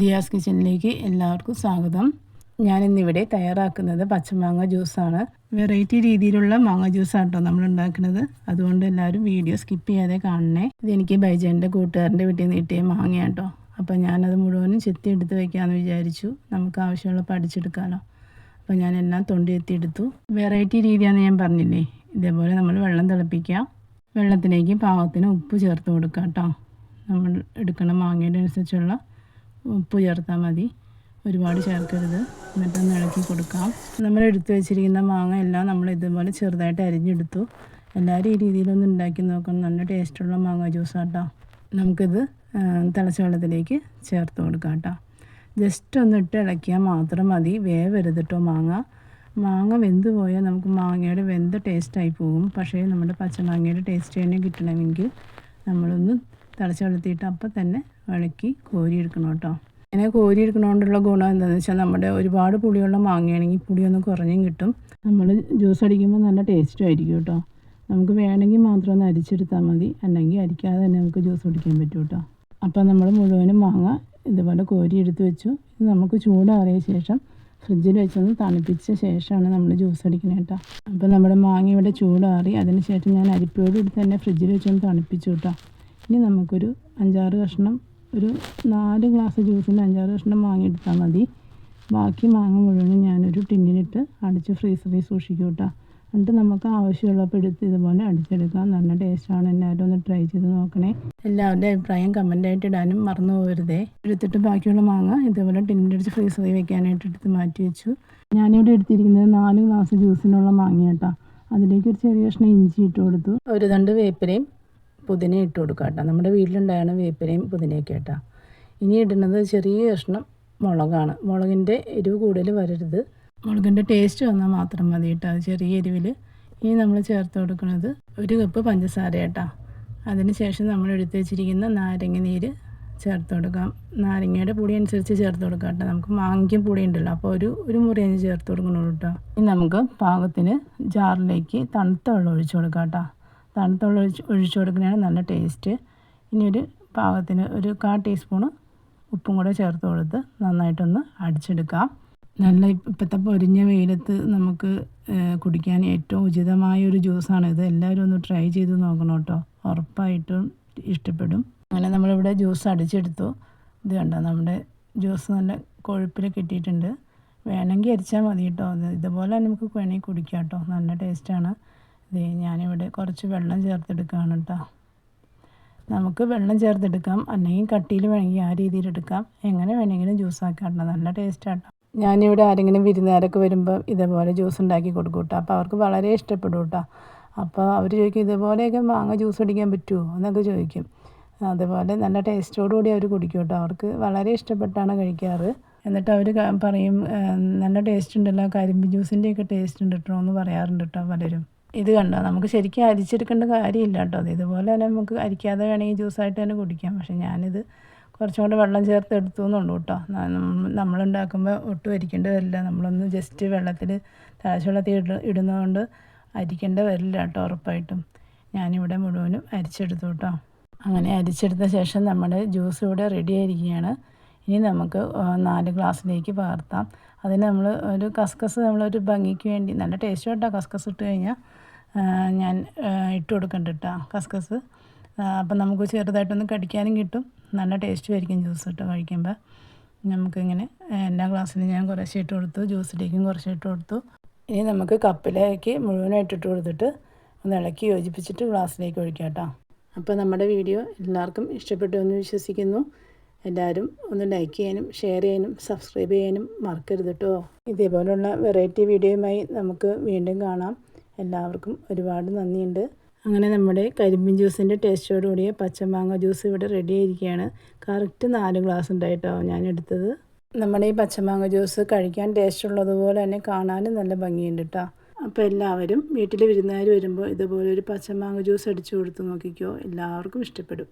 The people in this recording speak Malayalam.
ദിയാസ് കിച്ചണിലേക്ക് എല്ലാവർക്കും സ്വാഗതം. ഞാൻ ഞാനിന്നിവിടെ തയ്യാറാക്കുന്നത് പച്ചമാങ്ങ ജ്യൂസാണ്. വെറൈറ്റി രീതിയിലുള്ള മാങ്ങ ജ്യൂസാണ് കേട്ടോ നമ്മൾ ഉണ്ടാക്കുന്നത് അതുകൊണ്ട് എല്ലാവരും വീഡിയോ സ്കിപ്പ് ചെയ്യാതെ കാണണേ. ഇതെനിക്ക് ബൈജന്റെ കൂട്ടുകാരന്റെ വീട്ടിൽ നിന്ന് കിട്ടിയ മാങ്ങയാണ് കേട്ടോ അപ്പോൾ ഞാനത് മുഴുവനും ചെത്തി എടുത്ത് വയ്ക്കാമെന്ന് വിചാരിച്ചു. നമുക്ക് ആവശ്യമുള്ള പഠിച്ചെടുക്കാമല്ലോ അപ്പോൾ ഞാനെല്ലാം തൊണ്ടി എത്തിയെടുത്തു വെറൈറ്റി രീതിയാണെന്ന് ഞാൻ പറഞ്ഞില്ലേ? ഇതേപോലെ നമ്മൾ വെള്ളം തിളപ്പിക്കുക. വെള്ളത്തിലേക്ക് പാകത്തിന് ഉപ്പ് ചേർത്ത് കൊടുക്കാം കേട്ടോ നമ്മൾ എടുക്കുന്ന മാങ്ങയുടെ അനുസരിച്ചുള്ള ഉപ്പ് ചേർത്താൽ മതി. ഒരുപാട് ചേർക്കരുത്. എന്നിട്ടൊന്ന് ഇളക്കി കൊടുക്കാം. നമ്മൾ എടുത്തു വെച്ചിരിക്കുന്ന മാങ്ങ എല്ലാം നമ്മൾ ഇതുപോലെ ചെറുതായിട്ട് അരിഞ്ഞെടുത്തു. എല്ലാവരും ഈ രീതിയിലൊന്ന് ഉണ്ടാക്കി നോക്കണം. നല്ല ടേസ്റ്റുള്ള മാങ്ങ ജ്യൂസ് കേട്ടോ നമുക്കിത് തിളച്ച വെള്ളത്തിലേക്ക് ചേർത്ത് കൊടുക്കാം കേട്ടോ ജസ്റ്റ് ഒന്ന് ഇട്ട് ഇളക്കിയാൽ മാത്രം മതി. വേവരുത് കേട്ടോ മാങ്ങ. മാങ്ങ വെന്ത് പോയാൽ നമുക്ക് മാങ്ങയുടെ വെന്ത ടേസ്റ്റായി പോകും. പക്ഷേ നമ്മുടെ പച്ചമാങ്ങയുടെ ടേസ്റ്റ് തന്നെ കിട്ടണമെങ്കിൽ നമ്മളൊന്ന് തിളച്ച വെള്ളത്തിയിട്ട് അപ്പം തന്നെ ഇളക്കി കോരിയെടുക്കണം കേട്ടോ. ഇങ്ങനെ കോരിയെടുക്കണോണ്ടുള്ള ഗുണം എന്താണെന്ന് വെച്ചാൽ നമ്മുടെ ഒരുപാട് പുളിയുള്ള മാങ്ങയാണെങ്കിൽ പുളിയൊന്ന് കുറഞ്ഞും കിട്ടും. നമ്മൾ ജ്യൂസ് അടിക്കുമ്പോൾ നല്ല ടേസ്റ്റും ആയിരിക്കും കേട്ടോ. നമുക്ക് വേണമെങ്കിൽ മാത്രം ഒന്ന് അരിച്ചെടുത്താൽ മതി. അല്ലെങ്കിൽ അരിക്കാതെ തന്നെ നമുക്ക് ജ്യൂസ് കുടിക്കാൻ പറ്റും കേട്ടോ. അപ്പോൾ നമ്മൾ മുഴുവനും മാങ്ങ ഇതുപോലെ കോരി എടുത്ത് വെച്ചു. ഇത് നമുക്ക് ചൂടാറിയ ശേഷം ഫ്രിഡ്ജിൽ വെച്ചൊന്ന് തണുപ്പിച്ച ശേഷമാണ് നമ്മൾ ജ്യൂസ് അടിക്കുന്നത് കേട്ടോ. അപ്പോൾ നമ്മുടെ മാങ്ങ ഇവിടെ ചൂടാറി. അതിന് ശേഷം ഞാൻ അരിപ്പയോട് എടുത്ത് തന്നെ ഫ്രിഡ്ജിൽ വെച്ചൊന്ന് തണുപ്പിച്ചു കേട്ടോ. ഇനി നമുക്കൊരു അഞ്ചാറ് കഷ്ണം ഒരു നാല് ഗ്ലാസ് ജ്യൂസിന് അഞ്ചാറ് കഷ്ണം മാങ്ങ എടുത്താൽ മതി. ബാക്കി മാങ്ങ മുഴുവനും ഞാനൊരു ടിന്നിലിട്ട് അടിച്ച് ഫ്രീസറിൽ സൂക്ഷിക്കും കേട്ടോ. എന്നിട്ട് നമുക്ക് ആവശ്യമുള്ളപ്പോൾ എടുത്ത് ഇതുപോലെ അടിച്ചെടുക്കാം. നല്ല ടേസ്റ്റാണ് എല്ലാവരും ഒന്ന് ട്രൈ ചെയ്ത് നോക്കണേ. എല്ലാവരുടെ അഭിപ്രായം കമന്റായിട്ട് ഇടാനും മറന്നു പോകരുതേ. എടുത്തിട്ട് ബാക്കിയുള്ള മാങ്ങ ഇതുപോലെ ടിന്നിലടിച്ച് ഫ്രീസറിൽ വെക്കാനായിട്ട് എടുത്ത് മാറ്റി വെച്ചു. ഞാനിവിടെ എടുത്തിരിക്കുന്നത് നാല് ഗ്ലാസ് ജ്യൂസിനുള്ള മാങ്ങ കേട്ടോ. അതിലേക്ക് ഒരു ചെറിയ കഷ്ണം ഇഞ്ചി ഇട്ട് കൊടുത്തു. ഒരു രണ്ട് വേപ്പിലയും പുതിന ഇട്ട് കൊടുക്കുക കേട്ടോ. നമ്മുടെ വീട്ടിലുണ്ടായാണ് വേപ്പിലയും പുതിനയൊക്കെ കേട്ടോ. ഇനി ഇടുന്നത് ചെറിയ കഷ്ണം മുളകാണ്. മുളകിന്റെ എരിവ് കൂടുതൽ വരരുത്. മുളകിന്റെ ടേസ്റ്റ് വന്നാൽ മാത്രം മതി കേട്ടോ. ചെറിയ എരിവിൽ ഇനി നമ്മൾ ചേർത്ത് കൊടുക്കുന്നത് ഒരു കപ്പ് പഞ്ചസാര കേട്ടോ. അതിന് ശേഷം നമ്മൾ എടുത്തു വെച്ചിരിക്കുന്ന നാരങ്ങ നീര് ചേർത്ത് കൊടുക്കാം. നാരങ്ങയുടെ പൊടി അനുസരിച്ച് ചേർത്ത് കൊടുക്കാം കേട്ടോ. നമുക്ക് മാങ്ങയ്ക്കും പൊടി ഉണ്ടല്ലോ. അപ്പോൾ ഒരു ഒരു മുറി അഞ്ച് ചേർത്ത് കൊടുക്കണുള്ളൂ കേട്ടോ. ഇനി നമുക്ക് പാകത്തിന് ജാറിലേക്ക് തണുത്ത വെള്ളം ഒഴിച്ചു കൊടുക്കാം കേട്ടോ. തണുത്ത വെള്ളം ഒഴിച്ച് ഒഴിച്ചു കൊടുക്കുന്നതാണ് നല്ല ടേസ്റ്റ് ഇനി ഒരു പാകത്തിന് ഒരു കാ ടീസ്പൂണ് ഉപ്പും കൂടെ ചേർത്ത് കൊടുത്ത് നന്നായിട്ടൊന്ന് അടിച്ചെടുക്കാം. നല്ല ഇപ്പോഴത്തെ പൊരിഞ്ഞ വെയിലത്ത് നമുക്ക് കുടിക്കാൻ ഏറ്റവും ഉചിതമായ ഒരു ജ്യൂസാണ് ഇത്. എല്ലാവരും ഒന്ന് ട്രൈ ചെയ്ത് നോക്കണം കേട്ടോ. ഉറപ്പായിട്ടും ഇഷ്ടപ്പെടും. അങ്ങനെ നമ്മളിവിടെ ജ്യൂസ് അടിച്ചെടുത്തു. ഇത് കണ്ടോ? നമ്മുടെ ജ്യൂസ് നല്ല കൊഴുപ്പിൽ കിട്ടിയിട്ടുണ്ട്. വേണമെങ്കിൽ അരിച്ചാൽ മതി കേട്ടോ. ഇതുപോലെ നമുക്ക് വേണമെങ്കിൽ കുടിക്കാം കേട്ടോ. നല്ല ടേസ്റ്റാണ് ഇത് ഞാനിവിടെ കുറച്ച് വെള്ളം ചേർത്തെടുക്കുകയാണ് കേട്ടോ നമുക്ക് വെള്ളം ചേർത്തെടുക്കാം. അല്ലെങ്കിൽ കട്ടിയിൽ വേണമെങ്കിൽ ആ രീതിയിൽ എടുക്കാം. എങ്ങനെ വേണമെങ്കിലും ജ്യൂസ് ആക്കാട്ടോ. നല്ല ടേസ്റ്റാണ് ഞാനിവിടെ ആരെങ്കിലും വിരുന്നുകാരൊക്കെ വരുമ്പോൾ ഇതേപോലെ ജ്യൂസ് ഉണ്ടാക്കി കൊടുക്കും കേട്ടോ അപ്പോൾ അവർക്ക് വളരെ ഇഷ്ടപ്പെടും കേട്ടോ അപ്പോൾ അവർ ചോദിക്കും ഇതുപോലെയൊക്കെ മാങ്ങ ജ്യൂസ് അടിക്കാൻ പറ്റുമോ എന്നൊക്കെ ചോദിക്കും. അതുപോലെ നല്ല ടേസ്റ്റോടുകൂടി അവർ കുടിക്കും കേട്ടോ അവർക്ക് വളരെ ഇഷ്ടപ്പെട്ടാണ് കഴിക്കാറ്. എന്നിട്ട് അവർ പറയും നല്ല ടേസ്റ്റ് ഉണ്ടല്ലോ. കരിമ്പ് ജ്യൂസിന്റെയൊക്കെ ടേസ്റ്റ് ഉണ്ട് കേട്ടോ എന്ന് പറയാറുണ്ട് കേട്ടോ പലരും. ഇത് കണ്ടോ? നമുക്ക് ശരിക്കും അരിച്ചെടുക്കേണ്ട കാര്യമില്ല കേട്ടോ. അത് ഇതുപോലെ തന്നെ നമുക്ക് അരിക്കാതെ വേണമെങ്കിൽ ജ്യൂസായിട്ട് തന്നെ കുടിക്കാം. പക്ഷേ ഞാനിത് കുറച്ചും കൂടെ വെള്ളം ചേർത്ത് എടുത്തു എന്നുള്ളൂ കേട്ടോ നമ്മളുണ്ടാക്കുമ്പോൾ ഒട്ടും അരിക്കേണ്ട വരില്ല നമ്മളൊന്ന് ജസ്റ്റ് വെള്ളത്തിൽ തിളച്ച വെള്ളത്തിൽ ഇട ഇടുന്നതുകൊണ്ട് അരിക്കേണ്ട വരില്ല കേട്ടോ ഉറപ്പായിട്ടും. ഞാനിവിടെ മുഴുവനും അരിച്ചെടുത്തു കേട്ടോ. അങ്ങനെ അരിച്ചെടുത്ത ശേഷം നമ്മുടെ ജ്യൂസ് ഇവിടെ റെഡി ആയിരിക്കുകയാണ്. ഇനി നമുക്ക് നാല് ഗ്ലാസ്സിലേക്ക് പകർത്താം. അതിന് നമ്മൾ ഒരു കസ്കസ് നമ്മളൊരു ഭംഗിക്ക് വേണ്ടി നല്ല ടേസ്റ്റ് കേട്ടോ കസ്കസ് ഇട്ട് കഴിഞ്ഞാൽ ഞാൻ ഇട്ട് കൊടുക്കണ്ട കേട്ടോ കസ്കസ്. അപ്പം നമുക്ക് ചെറുതായിട്ടൊന്ന് കടിക്കാനും കിട്ടും. നല്ല ടേസ്റ്റ് ആയിരിക്കും ജ്യൂസ് ഇട്ട് കഴിക്കുമ്പോൾ നമുക്കിങ്ങനെ എല്ലാ ഗ്ലാസ്സിലും ഞാൻ കുറച്ച് ഇട്ട് കൊടുത്തു ജ്യൂസിലേക്കും കുറച്ച് ഇട്ട് കൊടുത്തു. ഇനി നമുക്ക് കപ്പിലേക്ക് മുഴുവനായിട്ട് ഇട്ട് കൊടുത്തിട്ട് ഒന്ന് ഇളക്കി യോജിപ്പിച്ചിട്ട് ഗ്ലാസ്സിലേക്ക് ഒഴിക്കാം കേട്ടോ അപ്പോൾ നമ്മുടെ വീഡിയോ എല്ലാവർക്കും ഇഷ്ടപ്പെട്ടു എന്ന് വിശ്വസിക്കുന്നു. എല്ലാവരും ഒന്ന് ലൈക്ക് ചെയ്യാനും ഷെയർ ചെയ്യാനും സബ്സ്ക്രൈബ് ചെയ്യാനും മറക്കരുത് കേട്ടോ ഇതേപോലുള്ള വെറൈറ്റി വീഡിയോയുമായി നമുക്ക് വീണ്ടും കാണാം. എല്ലാവർക്കും ഒരുപാട് നന്ദിയുണ്ട്. അങ്ങനെ നമ്മുടെ കരിമ്പിൻ ജ്യൂസിന്റെ ടേസ്റ്റോടുകൂടിയ പച്ചമാങ്ങ ജ്യൂസ് ഇവിടെ റെഡി ആയിരിക്കുകയാണ്. കറക്റ്റ് നാല് ഗ്ലാസ് ഉണ്ടായിട്ടോ ഞാൻ എടുത്തത് നമ്മുടെ ഈ പച്ചമാങ്ങ ജ്യൂസ് കഴിക്കാൻ ടേസ്റ്റ് ഉള്ളതുപോലെ തന്നെ കാണാനും നല്ല ഭംഗിയുണ്ട് കേട്ടോ അപ്പോൾ എല്ലാവരും വീട്ടിൽ വിരുന്നുകാർ വരുമ്പോൾ ഇതുപോലെ ഒരു പച്ചമാങ്ങ ജ്യൂസ് അടിച്ചു കൊടുത്ത് നോക്കിക്കോ. എല്ലാവർക്കും ഇഷ്ടപ്പെടും.